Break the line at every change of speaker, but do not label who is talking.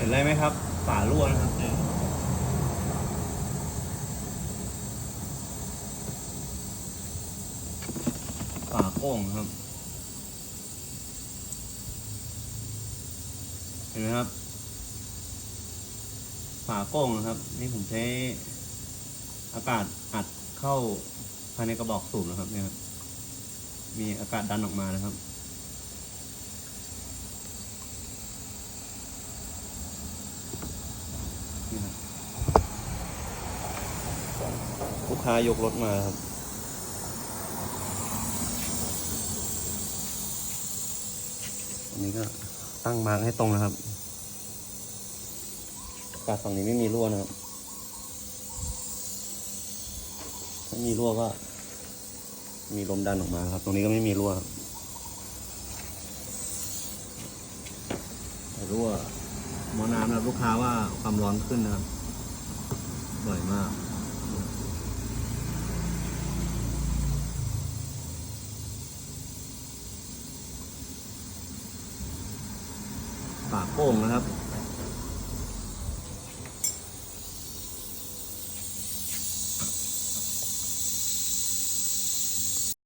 เห็นอะไรไหมครับฝารั่วนะครับเนี่ยฝาโป้งครับ เห็นไหมครับฝาโป้งนะครับ นี่ผมใช้อากาศอัดเข้าภายในกระบอกสูบนะครับเนี่ยครับมีอากาศดันออกมานะครับ นี่ครับลูกค้ายกรถมาครับ อันนี้ก็ตั้งมารให้ตรงนะครับอากาศฝั่งนี้ไม่มีรั่วนะครับ ถ้ามีรั่วก็ มีลมดันออกมาครับ ตรงนี้ก็ไม่มีรั่วครับรั่ว หมอน้ำนะครับลูกค้าว่าความร้อนขึ้นนะครับบ่อยมาก ปากโป้งนะครับ